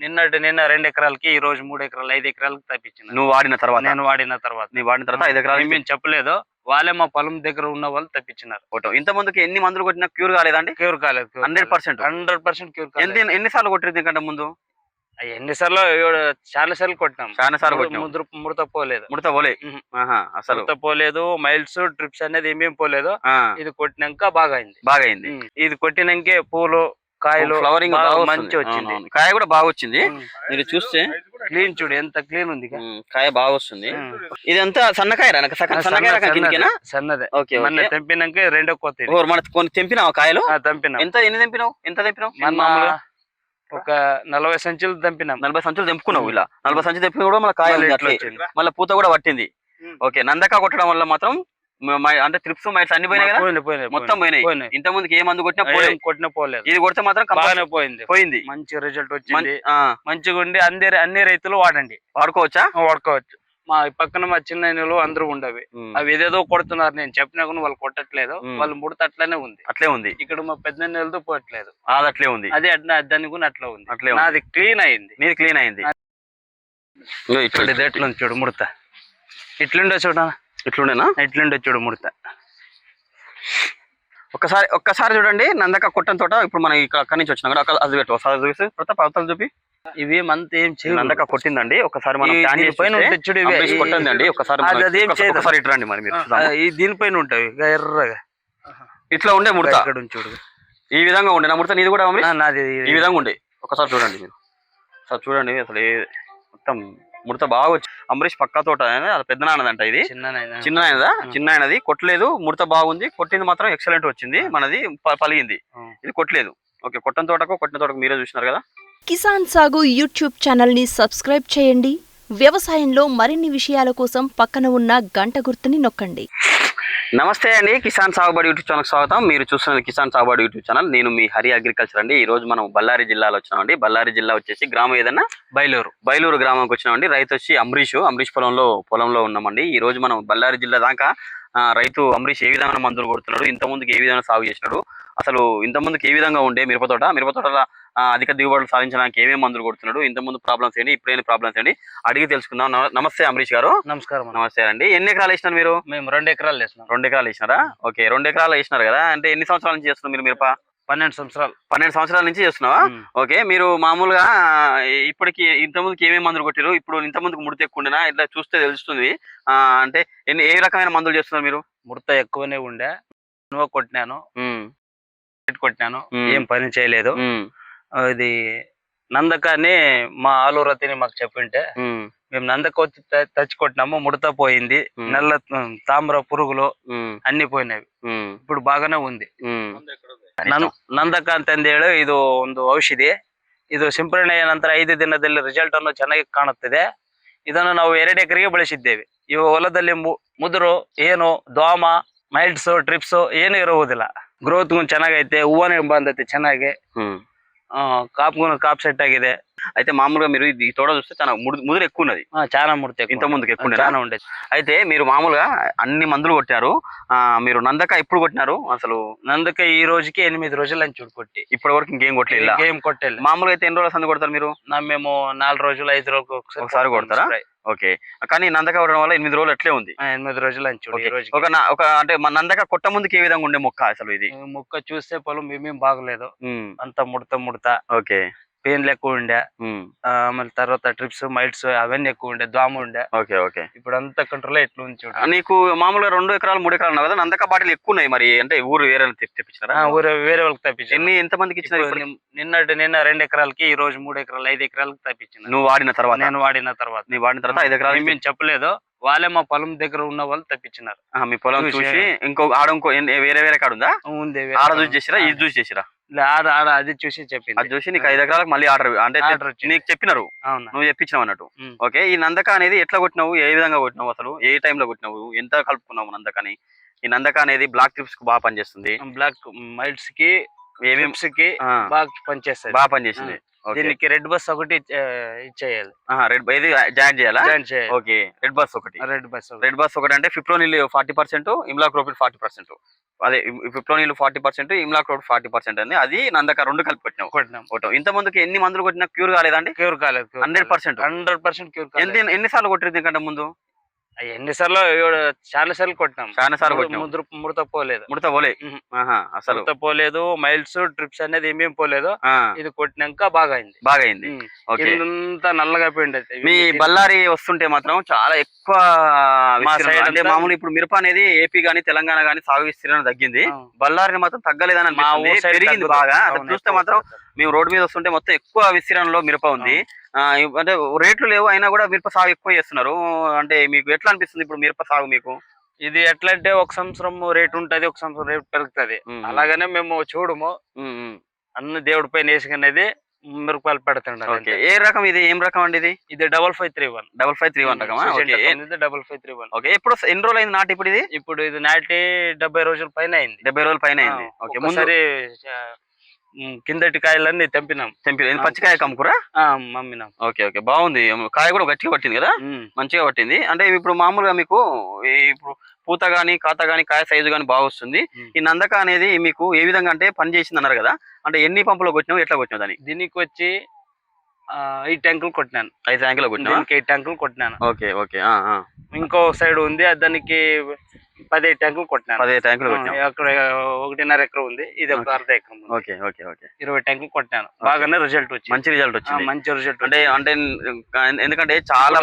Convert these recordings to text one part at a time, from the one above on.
నిన్నటి నిన్న రెండు ఎకరాలకి ఈ రోజు మూడు ఎకరాలు ఐదు ఎకరాలకి తప్పించిన నువ్వు వాడిన తర్వాత? నేను వాడిన తర్వాత. నీ వాడిన తర్వాత ఐదు ఎకరాలు మేము చెప్పలేదు వాళ్ళే మా పొలం దగ్గర ఉన్న వాళ్ళు తప్పించినారు. కొట్టావు ఇంత ముందుకి ఎన్ని మందులు కొట్టినా క్యూర్ కాలేదండి క్యూర్ కాలేదు hundred percent. Hundred percent cure ఎన్ని కాలేదు. ఎన్ని సార్లు కొట్టిరు దీనికంటే ముందు? ఎన్నిసార్లు చాలా సార్లు? కొట్టినాం. చాలా సార్లు. ముద్ర ముడత పోలేదు. ముడత పోలే. అసలు. ముడత పోలేదు మైల్స్ ట్రిప్స్ అనేది ఏమేం పోలేదు ఇది కొట్టినాక బాగా అయింది బాగా అయింది. ఇది కొట్టినాకే పూలు కాయలు ఫ్లవరింగ్ మంచి. వచ్చింది. కాయ కూడా బాగా వచ్చింది. మీరు చూస్తే క్లీన్ చూడు ఎంత క్లీన్ ఉంది కాయ బాగా వస్తుంది. ఇదంతా సన్నకాయ సన్నకాయ సన్నదే, ఓకే మన తెంపినాక రెండో కొత్త మన కొన్ని తెంపినావు కాయలు? తెంపినాం. ఎంత ఎన్ని తెంపినావు? ఎంత తెంపినావు? మన మామూలుగా? ఒక నలభై సంచులు తెంపినాం. నలభై సంచులు తెంపుకున్నావు ఇలా. నలభై సంచులు తెంపిన కూడా మన కాయ మళ్ళీ ఉంది ఇట్లా అట్లే. వచ్చింది. మళ్ళీ పూత కూడా పట్టింది. ఓకే నందక కొట్టడం వల్ల మాత్రం అంటే ట్రిప్స్ మైట్స్ అన్ని పోయినాయి కదా? మొత్తం పోయినాయి. పోయినాయి. ఇంత ముందుకి ఏ మందు కొట్టినా పోలే ఏం కొట్టినా పోలేదు. ఇది కొడితే మాత్రం బాగానే పోయింది. పోయింది. మంచి రిజల్ట్ వచ్చింది. మంచిగా ఉండి అందరి అన్ని రైతులు వాడండి. వాడుకోవచ్చా? వాడుకోవచ్చు. మా పక్కన మా చిన్న అందరూ ఉండవి. అవి ఏదేదో కొడుతున్నారు. నేను చెప్పినా కూడా వాళ్ళు కొట్టట్లేదు. వాళ్ళు ముడత అట్లనే ఉంది. అట్లే ఉంది. ఇక్కడ మా పెద్ద నెలతో పోవట్లేదు. అది అట్లే ఉంది. అదే అట్లా దాని కూడా అట్లా ఉంది. అట్లే నాది క్లీన్ అయింది. నీది క్లీన్ అయింది. ఇట్లా ఎట్లుంది చూడు ముడత. ఇట్లుండే చూడ. ఇట్లుండేనా ఇట్లుండే చూడు ముడత. ఒక్కసారి ఒక్కసారి చూడండి నందక కొట్టం తోట ఇప్పుడు మనం ఇక్కడ అక్కడి నుంచి వచ్చినా కూడా అది పెట్టు ఒకసారి చూసి తర్వాత పవతలు చూపి. ఇవి మంత్ ఏం చేయవు. నందక కొట్టిందండి ఒకసారి మనం ప్లాన్ చేసి కొట్టిందండి ఒకసారి ఒకసారి- చేయదు. ఒకసారి ఇటు రండి మరి మీరు దీనిపైన ఉంటాయి ఎర్రగా. ఇట్లా ఉండే ముడత? చూడు. ఈ విధంగా ఉండే నా ముడత నీది కూడా నాది ఈ విధంగా ఉండే. ఒకసారి చూడండి మీరు. ఒకసారి చూడండి అసలు మొత్తం ముడత బాగా వచ్చి అంబరీష్ పక్కా తోట అది పెద్ద నాన్నదంట ఇది. చిన్న చిన్న ఆయనదా చిన్న ఆయనది కొట్టలేదు. ముడత బాగుంది. కొట్టింది మాత్రం ఎక్సలెంట్ వచ్చింది. మనది పలిగింది. ఇది కొట్టలేదు. ఓకే కొట్టని తోటకు కొట్టిన తోటకు మీరే చూసినారు కదా? కిసాన్ సాగు యూట్యూబ్ ఛానల్ని సబ్స్క్రైబ్ చేయండి. వ్యవసాయంలో మరిన్ని విషయాల కోసం పక్కన ఉన్న గంట గుర్తుని నొక్కండి. నమస్తే అండి కిసాన్ సాగుబడి యూట్యూబ్ ఛానల్ స్వాగతం. మీరు చూస్తున్నది కిసాన్ సాగుబడి యూట్యూబ్ ఛానల్. నేను మీ హరి అగ్రికల్చర్ అండి. ఈ రోజు మనం బళ్ళారి జిల్లాలో వచ్చినామండి. బళ్ళారి జిల్లా వచ్చేసి గ్రామం ఏదన్నా? బయలూరు. బయలూరు గ్రామంకి వచ్చినామండి. రైతు వచ్చి అమరీష్ అమరీష్ పొలంలో పొలంలో ఉన్నామండి. ఈ రోజు మనం బళ్ళారి జిల్లా దాకా రైతు అమరీష్ ఏ విధంగా మందులు కొడుతున్నాడు? ఇంత ముందుకు ఏ విధంగా సాగు చేసినాడు? అసలు ఇంత ముందుకు ఏ విధంగా ఉండే మిరపతోట మిరపతోటలో అధిక దిగుబడులు సాధించడానికి ఏమేమి మందులు కొడుతున్నాడు ఇంత ముందు ప్రాబ్లమ్స్ ఏంటి ఇప్పుడేని ప్రాబ్లమ్స్ ఏంటి అడిగి తెలుసుకుందాం. నమ- నమస్తే అమరీష్ గారు. నమస్కారం. నమస్తే అండి. ఎన్ని ఎకరాలు వేసినారు మీరు? మేము రెండు ఎకరాలు వేసినాం. రెండు ఎకరాలు వేసినారా? ఓకే రెండు ఎకరాలు వేసినారు కదా. అంటే ఎన్ని సంవత్సరాల నుంచి చేస్తున్నారు మీరు మిరప? పన్నెండు సంవత్సరాలు. పన్నెండు సంవత్సరాల నుంచి చేస్తున్నావా. ఓకే మీరు మామూలుగా ఇప్పటికి ఇంత ముందుకి ఏమేమి మందులు కొట్టారు ఇప్పుడు ఇంత ముందుకు ముడితే ఎక్కువ ఇట్లా చూస్తే తెలుస్తుంది. అంటే ఎన్ని ఏ రకమైన మందులు చేస్తున్నారు మీరు? ముడత ఎక్కువనే ఉండే. కొట్టినాను. కొట్టినాను. ఏం పని చేయలేదు. ఉమ్, ఇది నందకాన్ని మా ఆలూరతిని మాకు చెప్పింటే ఉమ్, మేము నందక వచ్చి త- తెచ్చి కొట్టినాము ముడత పోయింది ఉమ్. నల్ల ఉమ్, తామ్ర పురుగులు ఉమ్, అన్ని పోయినవి ఉమ్, ఇప్పుడు ಬಾಗನೇ ఉంది ఉమ్. ನನ್- ನಂದಕ ಅಂತಂದೇಳಿ ಇದು ಒಂದು ಔಷಧಿ ಇದು ಸಿಂಪರಣೆಯ ನಂತರ ಐದು ದಿನದಲ್ಲಿ ರಿಸಲ್ಟ್ ಅನ್ನು ಚೆನ್ನಾಗಿ ಕಾಣುತ್ತದೆ ಇದನ್ನು ನಾವು ಎರಡು ಎಕರೆಗೆ ಬಳಸಿದ್ದೇವೆ ಈ ಹೊಲದಲ್ಲಿ ಮು- ಮುದುರು ಏನು ದ್ವಾಮ ಮೈಲ್ಡ್ಸ್ ಟ್ರಿಪ್ಸ್ ಏನು ಇರುವುದಿಲ್ಲ ಗ್ರೋತ್ ಚೆನ್ನಾಗೈತೆ ಹೂವನೇ ಬಂದೈತೆ ಚೆನ್ನಾಗಿ కాపు కాపు సెట్ ఆగిదే. అయితే మామూలుగా మీరు ఇది తోడ చూస్తే చాలా ముడి ముదురు ఎక్కువ ఉన్నది చాలా ముడితే ఇంత ముందుకు ఎక్కువ చాలా ఉండేది. అయితే మీరు మామూలుగా అన్ని మందులు కొట్టారు మీరు నందక ఎప్పుడు కొట్టినారు? అసలు నందక ఈ రోజుకి ఎనిమిది రోజులు అని చూడు కొట్టి. ఇప్పటి వరకు ఇంకేం కొట్టలేదు? ఏం కొట్టలేదు. మామూలుగా అయితే ఎన్ని రోజులు సందు కొడతారు మీరు? మేము నాలుగు రోజులు ఐదు రోజులు ఒకసారి కొడతారా? ఓకే. కానీ నందక కొట్టడం వల్ల ఎనిమిది రోజులు అట్లే ఉంది. ఎనిమిది రోజులు. రోజుకి. ఒక ఒక అంటే మన నందక కొట్ట ముందుకి ఏ విధంగా ఉండే మొక్క అసలు ఇది? ముక్క చూస్తే పొలం ఏమేం బాగలేదు. అంత ముడత ముడత. ఓకే. పెయిన్లు ఎక్కువ ఉండే. మళ్ళీ తర్వాత ట్రిప్స్ మైల్స్ అవన్నీ ఎక్కువ ఉండే దోమ ఉండే. Okay okay. ఇప్పుడు అంతా కంట్రోల్ ఎట్లా ఆ, నీకు మామూలుగా రెండు ఎకరాలు మూడు ఎకరాలు కదా నందక బాటిల్ ఎక్కువ ఉన్నాయి మరి. అంటే ఊరు వేరే వాళ్ళని తెప్పి- తెప్పించినారా? ఆ, ఊరే వేరే వాళ్ళకి తప్పించాను. ఎన్ని ఎంత మందికి? నిన్న- నిన్నటి నిన్న రెండు ఎకరాలకి ఈ రోజు మూడు ఎకరాలు ఐదు ఎకరాలకి తప్పించిన. నువ్వు వాడిన తర్వాత? నేను వాడిన తర్వాత. నీ వాడిన తర్వాత ఐదు ఎకరాలు మేము చెప్పలేదు. వాళ్ళే మా పొలం దగ్గర ఉన్న వాళ్ళు తప్పించినారు. మీ పొలం చూసి- ఇంకో ఆడ ఇంకో వేరే వేరే కాడ ఉందా? ఉంది ఆడ చూసి చేసిరా? ఇది చూసి చేసిరా? ఆడ ఆడ అది చూసి చెప్పింది. అది చూసి నీకు ఐదు ఎకరాలకు మళ్ళీ ఆర్డర్ అంటే. నీకు చెప్పినారు. నువ్వు చెప్పించినావు అన్నట్టు. ఓకే ఈ నందక అనేది ఎట్లా కొట్టినావు? ఏ విధంగా కొట్టినావు అసలు? ఏ టైంలో కొట్టినావు? ఎంత కలుపుకున్నావు నందకని? ఈ నందక అనేది బ్లాక్ ట్రిప్స్కు బాగా పనిచేస్తుంది. బ్లాక్ మైల్డ్స్కి ఏమేం? ట్రిప్స్కి బాగా పనిచేస్తుంది. బాగా పనిచేసింది ఓకే దీనికి రెడ్ బస్ ఒకటి ఇచ్చే- ఇచ్చేయాలి. రెడ్ ఇది జాయిన్ చేయాలా? జాయిన్ చేయాలి. ఓకే రెడ్ బస్ ఒకటి. రెడ్ బస్ రెడ్ బస్ ఒకటి అంటే fipronil forty percent imidacloprid forty percent. అదే fipronil forty percent imidacloprid forty percent అండి. అది నందక రెండు కలిపి పెట్టినాం కొట్టినాం. కొట్టాం ఇంత ముందుకి ఎన్ని మందులు కొట్టినా క్యూర్ కాలేదండి క్యూర్ కాలేదు hundred percent. Hundred percent cure ఎన్ని ఎన్నిసార్లు కొట్టారు దీనికంటే ముందు? ఎన్నిసార్లు చాలా సార్లు కొట్టినాం. చాలా సార్లు ముద్ర- కొట్టినాం. ముద్ర ముడత పోలేదు. ముడత పోలే. అసలు. ముడత పోలేదు మైల్స్ ట్రిప్స్ అనేది ఏమేం పోలేదు. ఇది కొట్టినాక బాగా అయింది బాగా అయింది కిందంతా నల్లగా పోయింది మీ బళ్ళారి వస్తుంటే మాత్రం చాలా ఎక్కువ అంటే మామూలు ఇప్పుడు మిరప అనేది ఏపీ గానీ తెలంగాణ గానీ సాగు విస్తీర్ణం తగ్గింది. బళ్ళారిని మాత్రం తగ్గలేదని మా ఊరు పెరిగింది. బాగా. చూస్తే మాత్రం. మేము రోడ్డు మీద వస్తుంటే మొత్తం ఎక్కువ విస్తీర్ణంలో మిరప ఉంది. అంటే రేట్లు లేవు అయినా కూడా మిరప సాగు ఎక్కువ చేస్తున్నారు. అంటే మీకు ఎట్లా అనిపిస్తుంది ఇప్పుడు మిరప సాగు మీకు? ఇది ఎట్లా అంటే ఒక సంవత్సరం రేట్ ఉంటది ఒక సంవత్సరం రేట్ పెరుగుతది. అలాగనే మేము చూడము. అన్ని దేవుడి పైన వేసుకునేది మిరపకాయలు ఓకే. అంతే. ఏ రకం ఇది? ఏం రకం అండి ఇది? ఇది double five three one. Double five three one రకమా? Double five three one. Okay. ఎప్పుడు ఎన్ని రోజులు అయింది నాటి ఇప్పుడు ఇది? ఇప్పుడు ఇది నాటి డెబ్బై రోజుల పైన అయింది. డెబ్బై రోజుల పైన అయింది. ఓకే. ముందు కిందటి కాయలన్నీ తెంపినాం. తెంపి ఇది పచ్చికాయ కమ్ముకురా? మమ్మినాం. Okay okay. బాగుంది. కాయ కూడా గట్టిగా పట్టింది కదా. మంచిగా పట్టింది. అంటే ఇప్పుడు మామూలుగా మీకు ఇప్పుడు పూత గాని కాత గాని కాయ సైజు గాని బాగా వస్తుంది. ఈ నందక అనేది మీకు ఏ విధంగా అంటే పని చేసింది అన్నారు కదా? అంటే ఎన్ని పంపులు కొట్టినావు ఎట్లా కొట్టినావు దాన్ని? దీనికి వచ్చి ఐదు ట్యాంకులు కొట్టినాను. ఐదు ట్యాంకులు దీనికి ఐదు ట్యాంకులు కొట్టినాను. Okay okay. ఇంకో సైడ్ ఉంది. దానికి పదిహేను ట్యాంకులు కొట్టినాను. పదిహేను ట్యాంకులు అక్కడ ఒకటిన్నర ఎకరం ఉంది. ఇది ఒక. అర్ధ ఎకరం ఓకే ఓకే ఓకే. ఇరవై ట్యాంకులు కొట్టాను బాగానే రిజల్ట్ వచ్చింది. మంచి రిజల్ట్ వచ్చింది. మంచి రిజల్ట్ అంటే అంటే ఎందుకంటే చాలా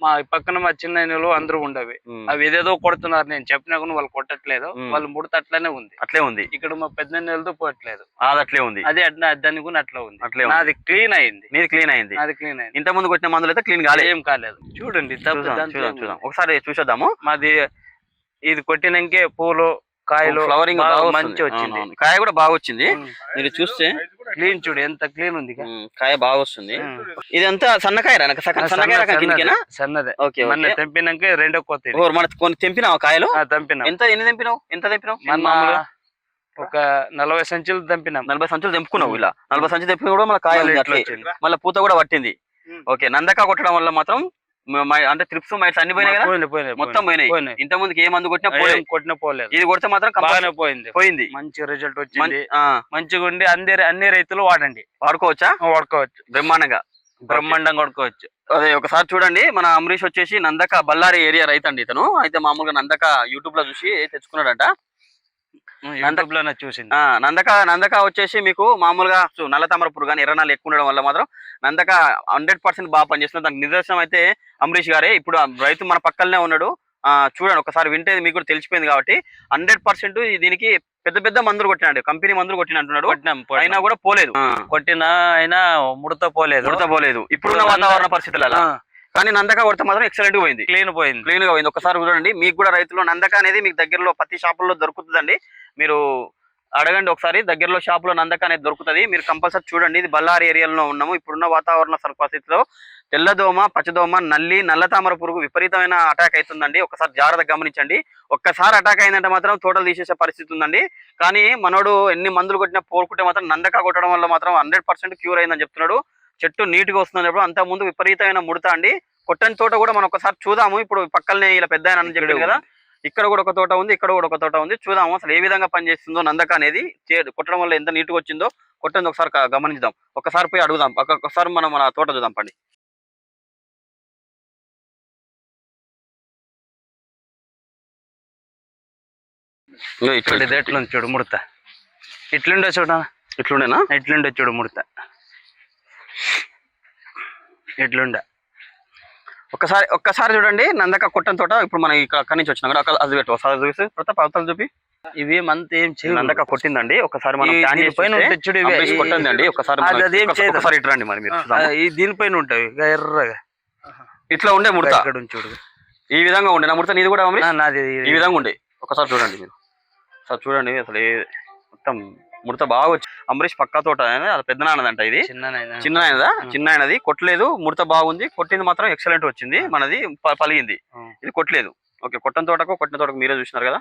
మా పక్కన మా చిన్న అన్నలు అందరూ ఉండవి. అవి ఏదేదో కొడుతున్నారు. నేను చెప్పినా కానీ వాళ్ళు కొట్టట్లేదు. వాళ్ళు ముడత అట్లనే ఉంది. అట్లే ఉంది. ఇక్కడ మా పెద్ద అన్నలతో పోవట్లేదు. అది అట్లే ఉంది. అదే అట్లా దాని కూడా అట్లా ఉంది. అట్లే. నాది క్లీన్ అయింది. నీది క్లీన్ అయింది. నాది క్లీన్ అయింది. ఇంత ముందు కొట్టిన మందులు అయితే క్లీన్ కాలేదు. ఏం కాలేదు. చూడండి చూద్దాం. ఒకసారి చూసేద్దాము. మాది ఇది కొట్టినాకే పూలు కాయలు ఫ్లవరింగ్ మంచి. వచ్చింది. కాయ కూడా బాగా వచ్చింది. మీరు చూస్తే క్లీన్ చూడు ఎంత క్లీన్ ఉంది కాయ బాగా వస్తుంది. ఇదంతా సన్నకాయ సన్నకాయ సన్న- రకం కిందకేనా సన్నదే, ఓకే తెంపినాక రెండో కొత్త మన కొన్ని తెంపినావు కాయలు? ఆ, తెంపినాం. ఎంత ఎన్ని తెంపినావు? ఎంత తెంపినావు? ఒక నలభై సంచులు తెంపినాం. నలభై సంచులు తెంపుకున్నావు ఇలా. నలభై సంచులు తెంపిన కూడా మన కాయ మళ్ళీ ఉంది ఇట్లా అట్లే. వచ్చింది. మళ్ళీ పూత కూడా పట్టింది. ఓకే నందక కొట్టడం వల్ల మాత్రం అంటే ట్రిప్స్ మైట్స్ అన్ని పోయినాయి కదా? పోయినాయి, పోయినాయి, మొత్తం పోయినాయి. ఇంత ముందుకి ఏ మందు కొట్టినా పోలేదు. కొట్టినా పోలేదు. ఇది కొడితే మాత్రం బాగానే పోయింది. పోయింది. మంచి రిజల్ట్ వచ్చింది. మంచిగా ఉండి అన్ని అన్ని రైతులు వాడండి. వాడుకోవచ్చా? వాడుకోవచ్చు. బ్రహ్మాండంగా. బ్రహ్మాండంగా వాడుకోవచ్చు. అదే ఒకసారి చూడండి. మన అమరీష్ వచ్చేసి నందక బళ్ళారి ఏరియా రైతు అండి ఇతను. అయితే మామూలుగా నందక యూట్యూబ్లో చూసి తెచ్చుకున్నాడంట. చూసింది. నందక నందక వచ్చేసి మీకు మామూలుగా నల్ల తామరపురు కానీ ఎర్రనాలు ఎక్కువ ఉండడం వల్ల మాత్రం నందక హండ్రెడ్ పర్సెంట్ బాగా పనిచేస్తుంది. దానికి నిదర్శనం అయితే అమరీష్ గారే. ఇప్పుడు రైతు మన పక్కనే ఉన్నాడు. ఆ చూడండి ఒకసారి వింటే మీకు కూడా తెలిసిపోయింది కాబట్టి. హండ్రెడ్ పర్సెంట్ దీనికి పెద్ద పెద్ద మందులు కొట్టినాడు. కంపెనీ మందులు కొట్టిన అంటున్నాడు అయినా. కూడా పోలేదు. కొట్టినా అయినా ముడత పోలేదు. ముడత పోలేదు. ఇప్పుడున్న వాతావరణ పరిస్థితులలో. కానీ నందక కొడితే మాత్రం ఎక్సలెంట్ పోయింది. క్లీన్ పోయింది. క్లీన్గా పోయింది. ఒకసారి చూడండి. మీకు కూడా రైతులు నందక అనేది మీకు దగ్గరలో ప్రతి షాపుల్లో దొరుకుతుందండి. మీరు అడగండి ఒకసారి. దగ్గరలో షాపులో నందక అనేది దొరుకుతుంది. మీరు కంపల్సరీ చూడండి. ఇది బళ్ళారి ఏరియాలో ఉన్నాము. ఇప్పుడున్న వాతావరణ పరిస్థితిలో తెల్లదోమ పచ్చదోమ నల్లి నల్ల తామర పురుగు విపరీతమైన అటాక్ అవుతుందండి. ఒకసారి జాగ్రత్తగా గమనించండి. ఒక్కసారి అటాక్ అయిందంటే మాత్రం తోటలు తీసేసే పరిస్థితి ఉందండి. కానీ మనోడు ఎన్ని మందులు కొట్టినా పోరుకుంటే మాత్రం నందక కొట్టడం వల్ల మాత్రం హండ్రెడ్ పర్సెంట్ క్యూర్ అయిందని చెప్తున్నాడు. చెట్టు నీట్గా వస్తున్నప్పుడు అంత ముందు విపరీతమైన ముడత అండి. కొట్టని తోట కూడా మనం ఒకసారి చూద్దాము ఇప్పుడు పక్కనే ఇలా పెద్ద అని చెప్పాడు కదా. ఇక్కడ కూడా ఒక తోట ఉంది ఇక్కడ కూడా ఒక తోట ఉంది. చూద్దాము అసలు ఏ విధంగా పనిచేస్తుందో నందక అనేది కొట్టడం వల్ల ఎంత నీట్గా వచ్చిందో కొట్టండి ఒకసారి గమనిద్దాం. ఒకసారి పోయి అడుగుదాం. ఒక- ఒకసారి మనం మన తోట చూద్దాం పండి ఇగో ఇట్లా చూడు ఇది ఎట్లుంది చూడు ముడత. ఇట్లుండే చూడ ఇట్లుండేనా? ఇట్లుండే చూడు ముడత. ఇట్లుండే ఒక్కసారి ఒక్కసారి చూడండి నందక కొట్టని తోట ఇప్పుడు మనం ఇక్కడ అక్కడి నుంచి వచ్చినాం కదా అది పెట్టు ఒకసారి చూసి ప్రతాప్ అవతల చూపి. ఇవి మంత్ ఏం చేయదు నందక కొట్టిందండి ఒకసారి మనం ప్లాన్ చేసి కొట్టిందండి ఒకసారి ఒకసారి- చేయదు. ఒకసారి ఇటు రండి మరి మీరు దీనిపైన ఉంటాయి ఎర్రగా. ఇట్లా ఉండే ముడత? ఇక్కడ చూడు. ఈ విధంగా ఉండే. నా ముడత నీది కూడా నాది ఈ విధంగా ఉండే. ఒకసారి చూడండి మీరు. ఒకసారి చూడండి అసలు మొత్తం ముడత బాగా వచ్చి అంబరీష్ పక్కా తోట అది పెద్ద నాన్నదంట ఇది. చిన్న చిన్న ఆయనదా చిన్న ఆయనది కొట్టలేదు. ముడత బాగుంది. కొట్టింది మాత్రం ఎక్సలెంట్ వచ్చింది. మనది పలిగింది. ఇది కొట్టలేదు. ఓకే కొట్టని తోటకు కొట్టిన తోటకు మీరే చూసినారు కదా?